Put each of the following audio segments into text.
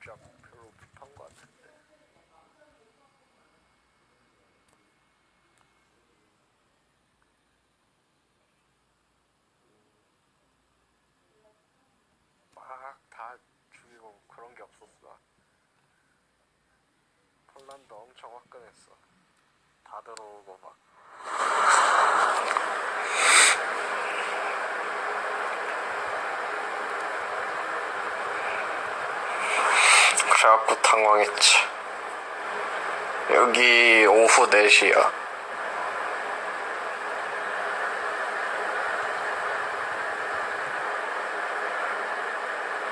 살짝 별로 급한 것 같은데. 막 다 죽이고 그런 게 없었어. 폴란드 엄청 화끈했어. 다 들어오고 막. 그래갖고 당황했지. 여기 오후 4시야.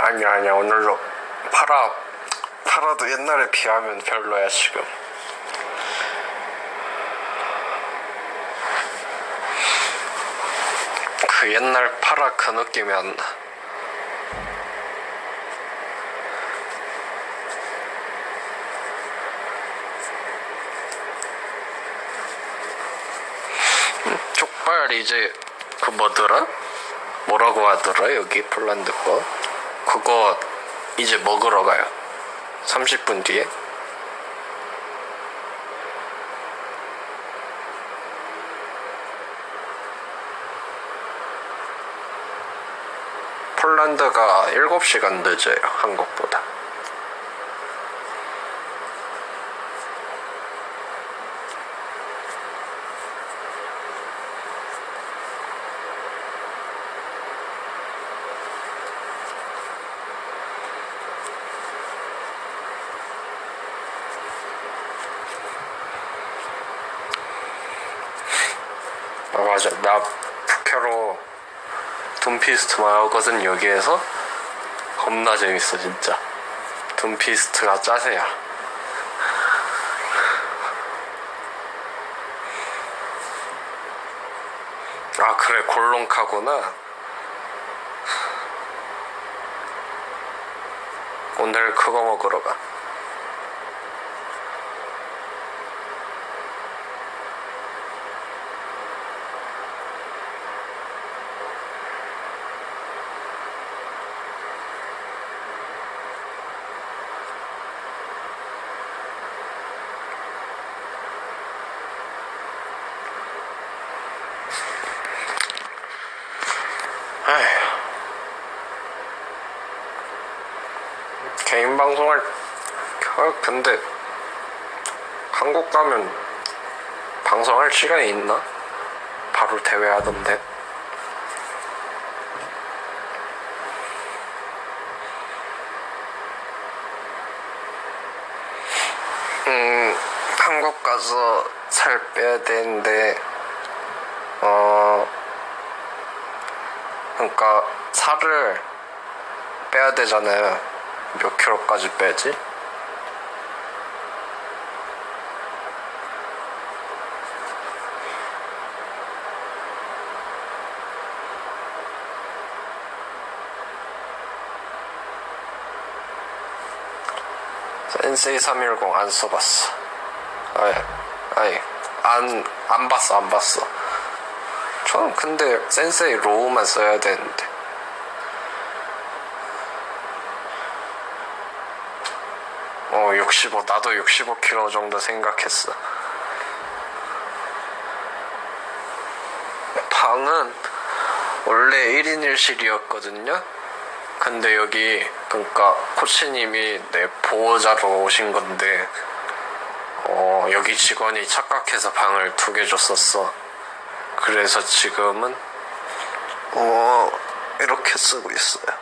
아니야, 아니야. 오늘로 팔아, 팔아도 옛날에 비하면 별로야, 지금. 그 옛날 파라 그 느낌이 안 나. 족발 이제 그 뭐더라? 뭐라고 하더라? 여기 폴란드 거? 그거 이제 먹으러 가요. 30분 뒤에. 폴란드가 7시간 늦어요 한국보다 아 맞아. 나 북캐로 둠피스트 마을것은 여기에서. 겁나 재밌어 진짜. 둠피스트가 짜세야 아 그래 골롱카구나. 오늘 그거 먹으러 가 개인 방송할 어, 근데 한국 가면 방송할 시간이 있나? 바로 대회하던데 음 한국 가서 살 빼야 되는데 어 그러니까 살을 빼야 되잖아요. 몇 킬로까지 빼지? 센세이 310 안 써봤어. 아이, 아이, 안, 안 봤어, 안 봤어. 저는 근데 센세이 로우만 써야 되는데 어 65, 나도 65kg 정도 생각했어 방은 원래 1인 1실이었거든요 근데 여기 그러니까 코치님이 내 보호자로 오신 건데 어 여기 직원이 착각해서 방을 두 개 줬었어 그래서 지금은 어 이렇게 쓰고 있어요.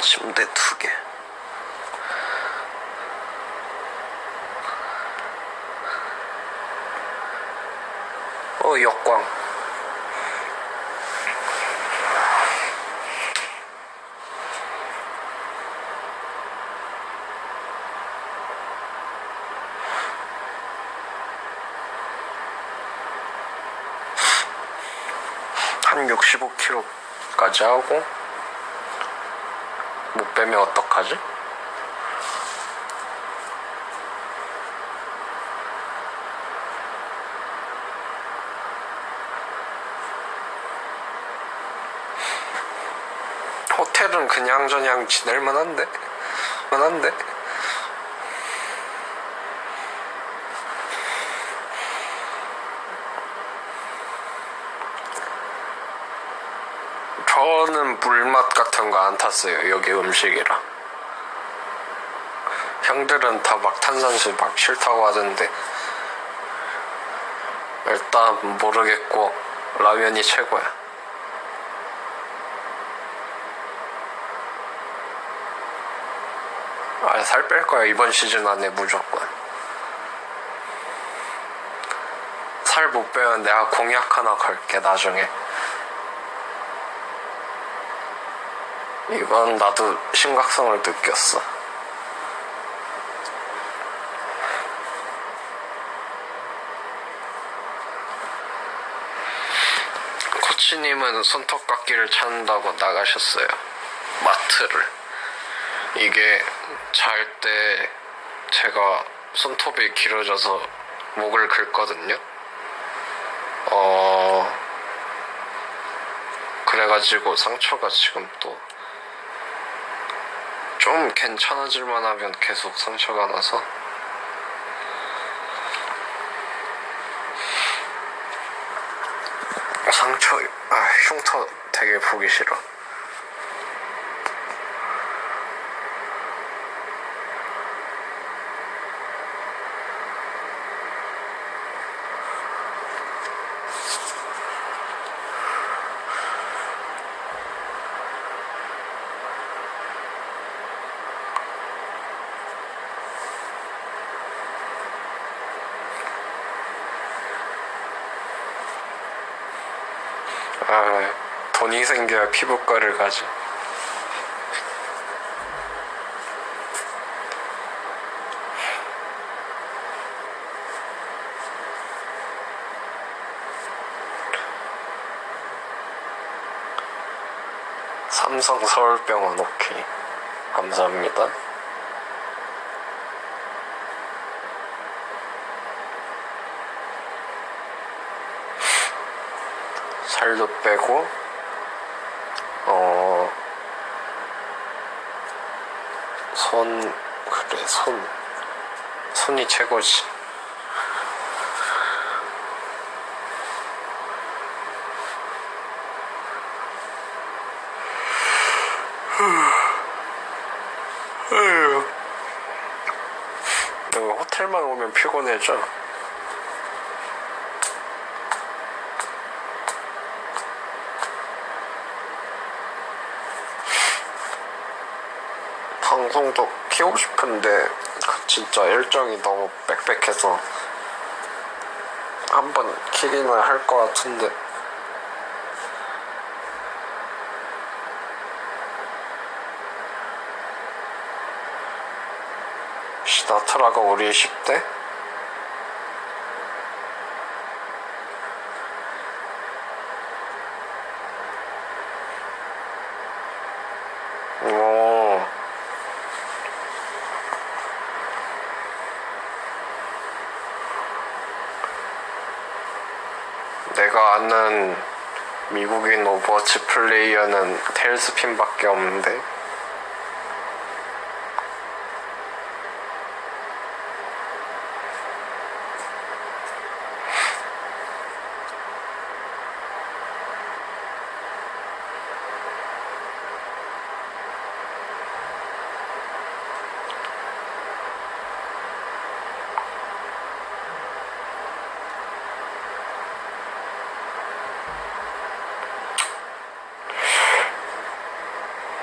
침대 두 개. 어 역광. 한 65kg까지 하고 못 빼면 어떡하지? 호텔은 그냥저냥 지낼만한데? 만한데? 저는 물맛 같은 거 안 탔어요 여기 음식이랑 형들은 다 막 탄산수 막 싫다고 하던데 일단 모르겠고 라면이 최고야 아, 살 뺄 거야 이번 시즌 안에 무조건. 살 못 빼면 내가 공약 하나 걸게 나중에. 이건 나도 심각성을 느꼈어. 코치님은 손톱깎이를 찾는다고 나가셨어요. 마트를. 이게 잘 때 제가 손톱이 길어져서 목을 긁거든요. 어, 그래가지고 상처가 지금 또 좀 괜찮아질만 하면 계속 상처가 나서 상처, 아, 흉터 되게 보기 싫어. 아, 돈이 생겨야 피부과를 가지. 삼성 서울병원 오케이. 감사합니다. 살도 빼고 어, 어손 그래 손. 손이 최고지. 호텔만 오면 피곤해져 방송도 키우고 싶은데 진짜 일정이 너무 빽빽해서 한번 키기는 할 것 같은데 시나트라가 우리 10대? 오 아는 미국인 오버워치 플레이어는 테일스핀밖에 없는데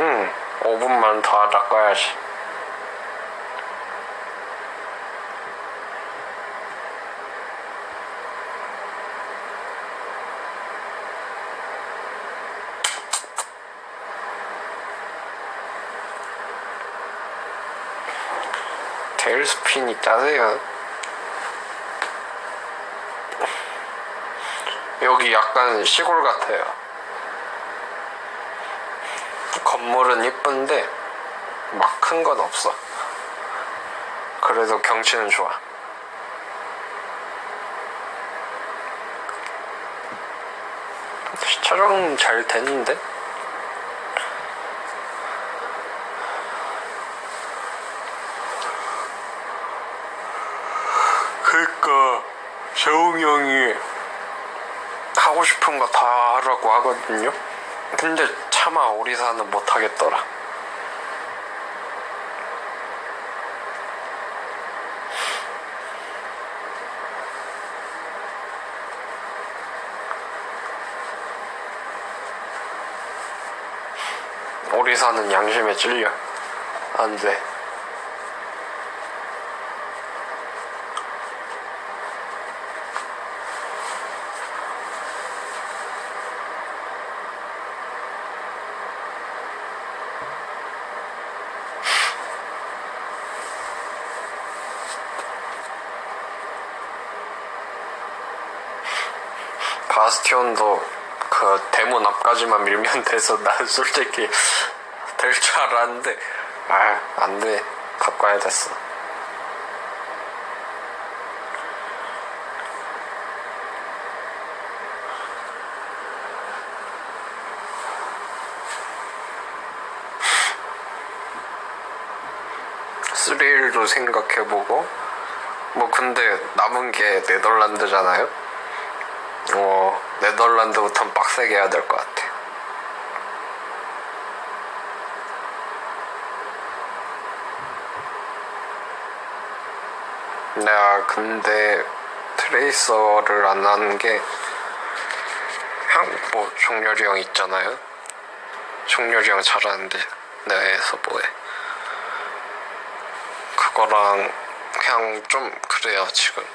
응 5분만 더 닦아야지. 테일스핀이 짜세요. 여기 약간 시골 같아요. 건물은 이쁜데 막 큰 건 없어. 그래도 경치는 좋아. 촬영 잘 됐는데? 그니까 재웅이 형이 하고 싶은 거 다 하라고 하거든요. 근데 차마 오리사는 못 하겠더라. 오리사는 양심에 찔려. 안 돼. 바스티온도 그 대문 앞까지만 밀면 돼서 난 솔직히 될 줄 알았는데 아 안돼. 갖고 와야 됐어. 스릴도 생각해보고 뭐 근데 남은 게 네덜란드잖아요? 어, 네덜란드부터는 빡세게 해야 될 것 같아. 내가 근데 트레이서를 안 하는 게, 형, 뭐, 종렬이 형 있잖아요? 종렬이 형 잘하는데, 내가 해서 뭐해. 그거랑, 그냥 좀, 그래요, 지금.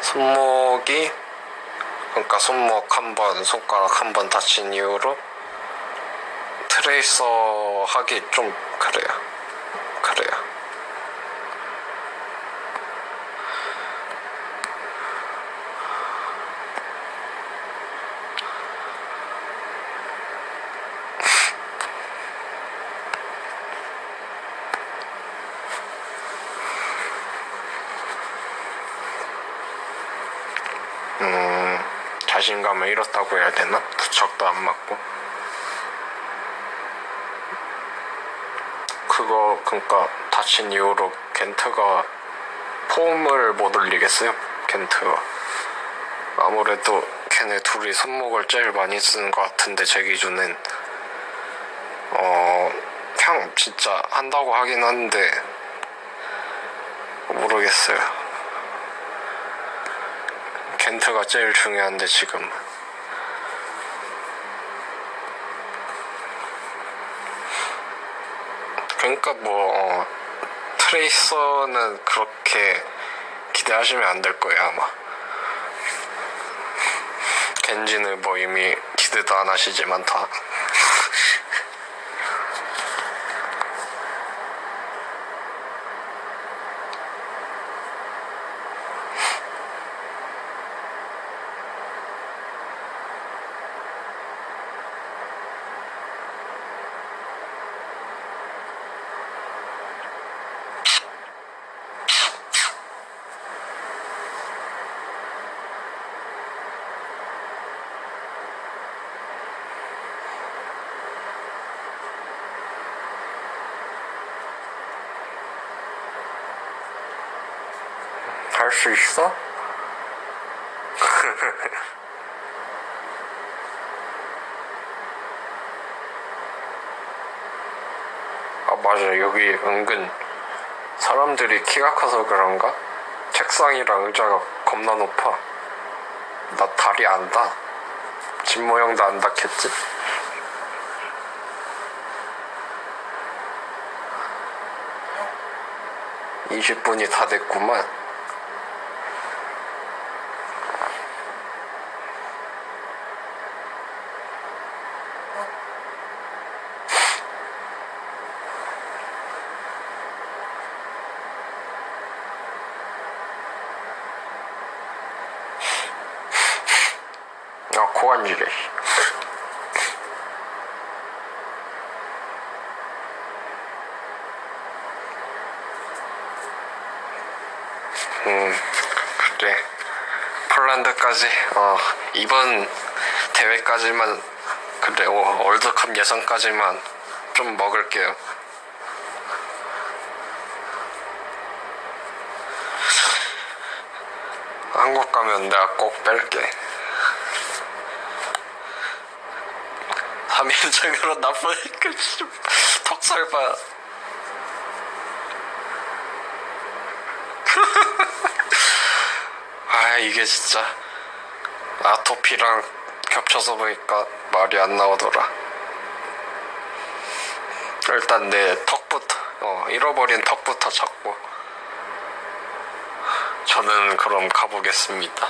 손목이 그러니까 손목 한 번, 손가락 한 번 다친 이후로 트레이서 하기 좀 그래요. 그래요. 자신감을 잃었다고 해야 되나? 부척도 안 맞고. 그거 그러니까 다친 이후로 겐트가 폼을 못 올리겠어요. 겐트가 아무래도 걔네 둘이 손목을 제일 많이 쓰는 것 같은데 제 기준엔 어 그냥 진짜 한다고 하긴 한데 모르겠어요. 겐트가 제일 중요한데 지금. 그러니까 뭐 어, 트레이서는 그렇게 기대하시면 안 될 거예요 아마. 겐지는 뭐 이미 기대도 안 하시지만 다 할 수 있어? 아 맞아 여기 은근 사람들이 키가 커서 그런가? 책상이랑 의자가 겁나 높아 나 다리 안 닿아 집 모양도 안 닿겠지? 이십 분이 다 됐구만 아 고안지래 음 그래. 폴란드까지 어 이번 대회까지만 그래 어, 월드컵 예선까지만 좀 먹을게요. 한국 가면 내가 꼭 뺄게 다면적으로 나쁘니까 씨, 턱살 봐. 아 이게 진짜 아토피랑 겹쳐서 보니까 말이 안 나오더라. 일단 내 턱부터 어, 잃어버린 턱부터 찾고 저는 그럼 가보겠습니다.